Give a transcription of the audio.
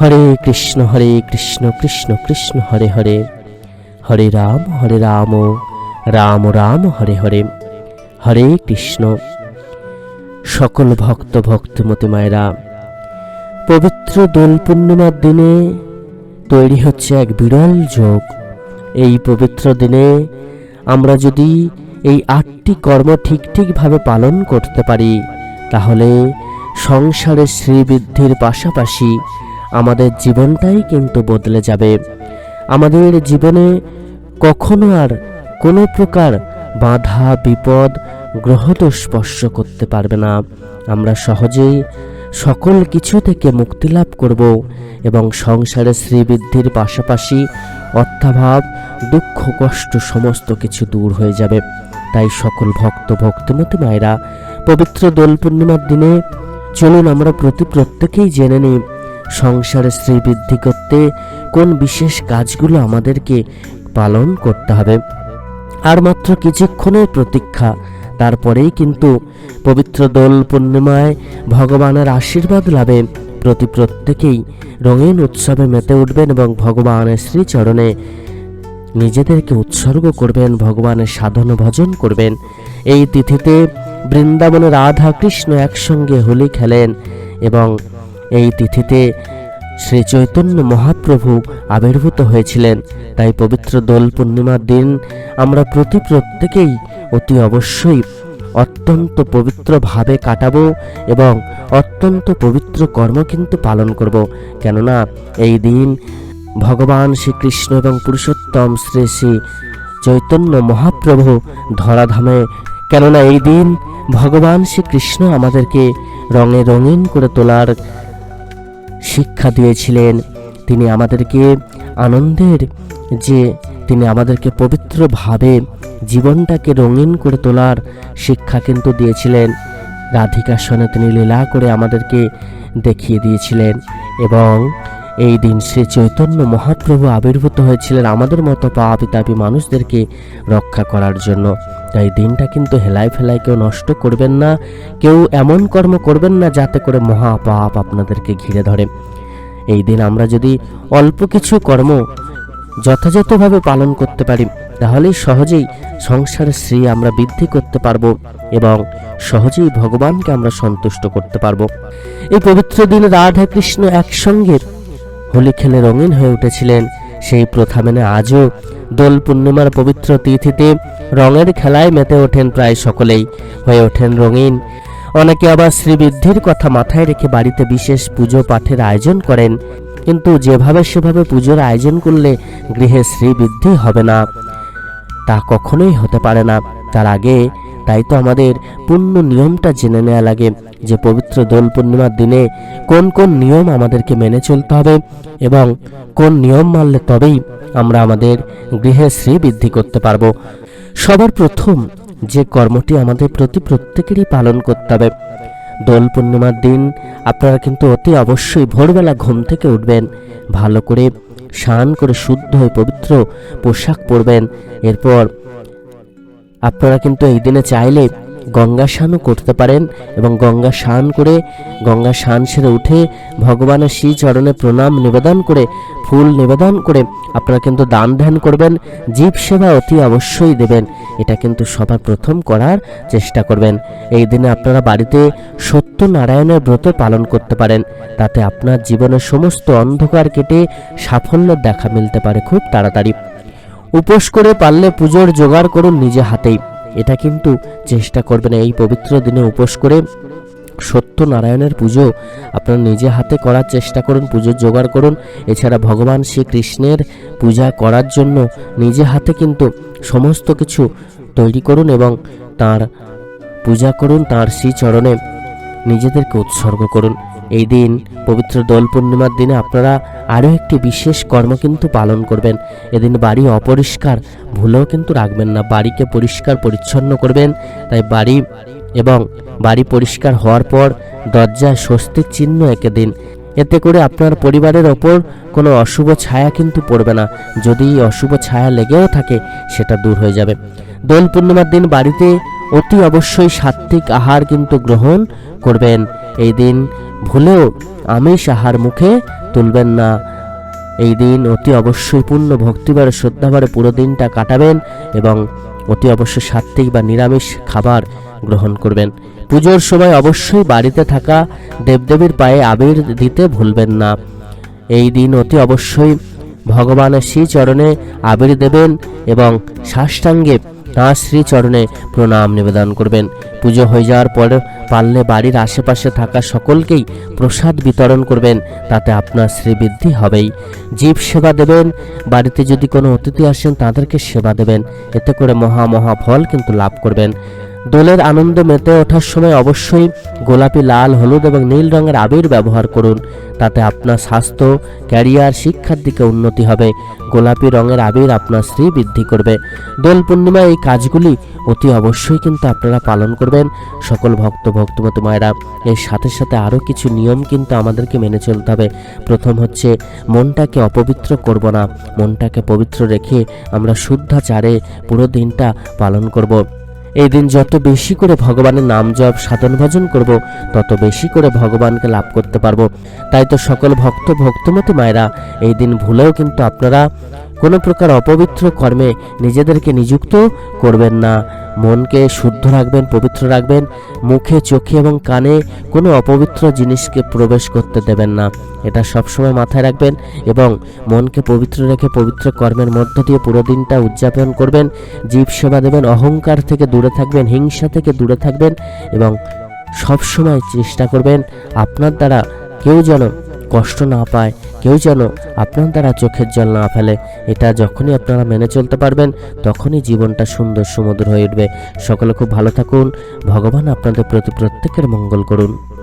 হরে কৃষ্ণ হরে কৃষ্ণ কৃষ্ণ কৃষ্ণ, হরে হরে। হরে রাম হরে রাম রাম রাম, হরে হরে। হরে কৃষ্ণ। সকল ভক্ত ভক্তিমতী মায়েরা পবিত্র দোল পূর্ণিমার দিনে তৈরি হচ্ছে এক বিরল যোগ। এই পবিত্র দিনে আমরা যদি এই আটটি কর্ম ঠিক ঠিকভাবে পালন করতে পারি, তাহলে সংসারের শ্রীবৃদ্ধির পাশাপাশি আমাদের জীবনটাই কিন্তু বদলে যাবে। আমাদের জীবনে কখনো আর কোনো প্রকার বাধা, বিপদ গ্রহদোষ স্পর্শ করতে পারবে না। আমরা সহজেই সকল কিছু থেকে মুক্তি লাভ করব এবং সংসারের শ্রীবৃদ্ধির পাশাপাশি অর্থাভাব, দুঃখ, কষ্ট সমস্ত কিছু দূর হয়ে যাবে। তাই সকল ভক্ত, ভক্তিমতী মায়েরা, পবিত্র দোল পূর্ণিমার দিনে চলুন আমরা প্রতি প্রত্যেকেই জেনে নিই সংসারে শ্রীবৃদ্ধি করতে কোন বিশেষ কাজগুলো আমাদেরকে পালন করতে হবে। আর মাত্র কিছুক্ষণের প্রতীক্ষা, তারপরেই কিন্তু পবিত্র দোল পূর্ণিমায় ভগবানের আশীর্বাদ লাভে প্রতি প্রত্যেকেই রঙিন উৎসবে মেতে উঠবেন এবং ভগবানের শ্রীচরণে নিজেদেরকে উৎসর্গ করবেন, ভগবানের সাধন ভজন করবেন। এই তিথিতে বৃন্দাবনে রাধা কৃষ্ণ একসঙ্গে হোলি খেলেন এবং এই তিথিতে শ্রী চৈতন্য মহাপ্রভু আবির্ভূত হয়েছিলেন। তাই পবিত্র দোল পূর্ণিমার দিন আমরা প্রতি প্রত্যেকেই অতি অবশ্যই অত্যন্ত পবিত্রভাবে কাটাবো এবং অত্যন্ত পবিত্র কর্ম কিন্তু পালন করব। কেননা এই দিন ভগবান শ্রীকৃষ্ণ এবং পুরুষোত্তম শ্রী শ্রী চৈতন্য মহাপ্রভু ধরাধামে। কেননা এই দিন ভগবান শ্রীকৃষ্ণ আমাদেরকে রঙে রঙিন করে তোলার শিক্ষা দিয়েছিলেন। তিনি আমাদেরকে আনন্দের যে তিনি আমাদেরকে পবিত্রভাবে জীবনটাকে রঙিন করে তোলার শিক্ষা কিন্তু দিয়েছিলেন। রাধিকার সনে তিনি লীলা করে আমাদেরকে দেখিয়ে দিয়েছিলেন এবং এই দিন শ্রী চৈতন্য মহাপ্রভু আবির্ভূত হয়েছিলেন আমাদের মতো পাপি তাপি মানুষদেরকে রক্ষা করার জন্য। তাই দিনটা কিন্তু হেলাই ফেলাই কেউ নষ্ট করবেন না, কেউ এমন কর্ম করবেন না যাতে করে মহাপাপ আপনাদেরকে ঘিরে ধরে। এই দিন আমরা যদি অল্প কিছু কর্ম যথাযথভাবে পালন করতে পারি, তাহলেই সহজেই সংসারের শ্রী আমরা বৃদ্ধি করতে পারব এবং সহজেই ভগবানকে আমরা সন্তুষ্ট করতে পারব। এই পবিত্র দিনে রাধা কৃষ্ণ একসঙ্গে হোলি খেলে রঙিন হয়ে উঠেছিলেন। সেই প্রথা মেনে আজও দোল পূর্ণিমার পবিত্র তিথিতে রঙের খেলায় মেতে ওঠেন প্রায় সকলেই। হয়ে ওঠেন রঙিন। অনেকে আবার শ্রীবৃদ্ধির কথা মাথায় রেখে বাড়িতে বিশেষ পুজো পাঠের আয়োজন করেন। কিন্তু যেভাবে সেভাবে পুজোর আয়োজন করলে গৃহে শ্রীবৃদ্ধি হবে না। তা কখনোই হতে পারে না। তার আগে তাই তো আমাদের পূর্ণ নিয়মটা জেনে নেওয়া লাগে। যে পবিত্র দোল পূর্ণিমার দিনে কোন কোন নিয়ম আমাদেরকে মেনে চলতে হবে এবং কোন নিয়ম মানলে তবেই আমরা আমাদের গৃহে শ্রী বৃদ্ধি করতে পারব। সবার প্রথম যে কর্মটি আমাদের প্রতি প্রত্যেকেরই পালন করতে হবে। দোল পূর্ণিমার দিন আপনারা কিন্তু অতি অবশ্যই ভোরবেলা ঘুম থেকে উঠবেন, ভালো করে স্নান করে শুদ্ধ হয়ে পবিত্র পোশাক পরবেন। এরপর আপনারা কিন্তু এই দিনে চাইলে গঙ্গা স্নানও করতে পারেন এবং গঙ্গা স্নান করে গঙ্গা স্নান সেরে উঠে ভগবানের শ্রী চরণে প্রণাম নিবেদন করে, ফুল নিবেদন করে আপনারা কিন্তু দান ধ্যান করবেন, জীব সেবা অতি অবশ্যই দেবেন। এটা কিন্তু সবার প্রথম করার চেষ্টা করবেন। এই দিনে আপনারা বাড়িতে সত্যনারায়ণের ব্রত পালন করতে পারেন। তাতে আপনার জীবনের সমস্ত অন্ধকার কেটে সাফল্যের দেখা মিলতে পারে খুব তাড়াতাড়ি। উপোস করে পারলে পুজোর জোগাড় করুন নিজে হাতেই। এটা কিন্তু চেষ্টা করবেন এই পবিত্র দিনে উপোস করে সত্যনারায়ণের পুজো। আপনারা নিজে হাতে করার চেষ্টা করুন, পুজোর জোগাড় করুন। এছাড়া ভগবান শ্রীকৃষ্ণের পূজা করার জন্য নিজে হাতে কিন্তু সমস্ত কিছু তৈরি করুন এবং তার পূজা করুন, তার শ্রীচরণে নিজেদেরকে উৎসর্গ করুন। এই দিন পবিত্র দোল পূর্ণিমার দিনে আপনারা আরও একটি বিশেষ কর্ম কিন্তু পালন করবেন। এদিন বাড়ি অপরিষ্কার, ভুলেও কিন্তু রাখবেন না। বাড়িকে পরিষ্কার পরিচ্ছন্ন করবেন। তাই বাড়ি এবং বাড়ি পরিষ্কার হওয়ার পর দরজায় স্বস্তির চিহ্ন এঁকে দিন। এতে করে আপনার পরিবারের ওপর কোনো অশুভ ছায়া কিন্তু পড়বে না। যদি অশুভ ছায়া লেগেও থাকে, সেটা দূর হয়ে যাবে। দোল পূর্ণিমার দিন বাড়িতে অতি অবশ্যই সাত্ত্বিক আহার কিন্তু গ্রহণ করবেন। এই দিন ভুলেও আমিষ আহার মুখে তুলবেন না। এই দিন অতি অবশ্যই পূর্ণ ভক্তিবারে শ্রদ্ধাবারে পুরো দিনটা কাটাবেন এবং অতি অবশ্যই সাত্ত্বিক বা নিরামিষ খাবার গ্রহণ করবেন। পুজোর সময় অবশ্যই বাড়িতে থাকা দেবদেবীর পায়ে আবির দিতে ভুলবেন না। এই দিন অতি অবশ্যই ভগবানের শ্রীচরণে আবির দেবেন এবং সাষ্টাঙ্গে তাঁর শ্রীচরণে প্রণাম নিবেদন করবেন। পুজো হয়ে যাওয়ার পর পারলে বাড়ির আশেপাশে থাকা সকলকেই প্রসাদ বিতরণ করবেন, তাতে আপনার শ্রীবৃদ্ধি হবেই। জীব সেবা দেবেন, বাড়িতে যদি কোনো অতিথি আসেন তাদেরকে সেবা দেবেন। এতে করে মহা মহা ফল কিন্তু লাভ করবেন। দোলের আনন্দ মেতে ওঠার সময় অবশ্যই গোলাপি, লাল, হলুদ এবং নীল রঙের আবির ব্যবহার করুন। তাতে আপনার স্বাস্থ্য, ক্যারিয়ার, শিক্ষার দিকে উন্নতি হবে। গোলাপি রঙের আবির আপনার শ্রী বৃদ্ধি করবে। দোল পূর্ণিমায় এই কাজগুলি অতি অবশ্যই কিন্তু আপনারা পালন করবেন। সকল ভক্ত, ভক্তমতী মায়েরা, এর সাথে সাথে আরও কিছু নিয়ম কিন্তু আমাদেরকে মেনে চলতে হবে। প্রথম হচ্ছে, মনটাকে অপবিত্র করব না। মনটাকে পবিত্র রেখে আমরা শুদ্ধাচারে পুরো দিনটা পালন করব। এই দিন যত বেশি করে ভগবানের নাম জপ, সাধন, ভজন করব, তত বেশি করে ভগবানকে লাভ করতে পারব। তাই তো সকল ভক্ত, ভক্তমতী মায়েরা, এই দিন ভুলেও কিন্তু আপনারা কোনো প্রকার অপবিত্র কর্মে নিজেদেরকে নিযুক্ত করবেন না। মনকে শুদ্ধ রাখবেন, পবিত্র রাখবেন, মুখে, চোখে এবং কানে কোনো অপবিত্র জিনিসকে প্রবেশ করতে দেবেন না। এটা সবসময় মাথায় রাখবেন এবং মনকে পবিত্র রেখে পবিত্র কর্মের মধ্য দিয়ে পুরো দিনটা উদযাপন করবেন। জীব সেবা দেবেন, অহংকার থেকে দূরে থাকবেন, হিংসা থেকে দূরে থাকবেন এবং সবসময় চেষ্টা করবেন আপনার দ্বারা কেউ যেন কষ্ট না পায়। কেউ যেন আপনার দ্বারা চোখের জল না ফেলে, এটা যখনই আপনারা মেনে চলতে পারবেন, তখনই জীবনটা সুন্দর সুমধুর হয়ে উঠবে। সকলে খুব ভালো থাকুন। ভগবান আপনাদের প্রতি প্রত্যেকের মঙ্গল করুন।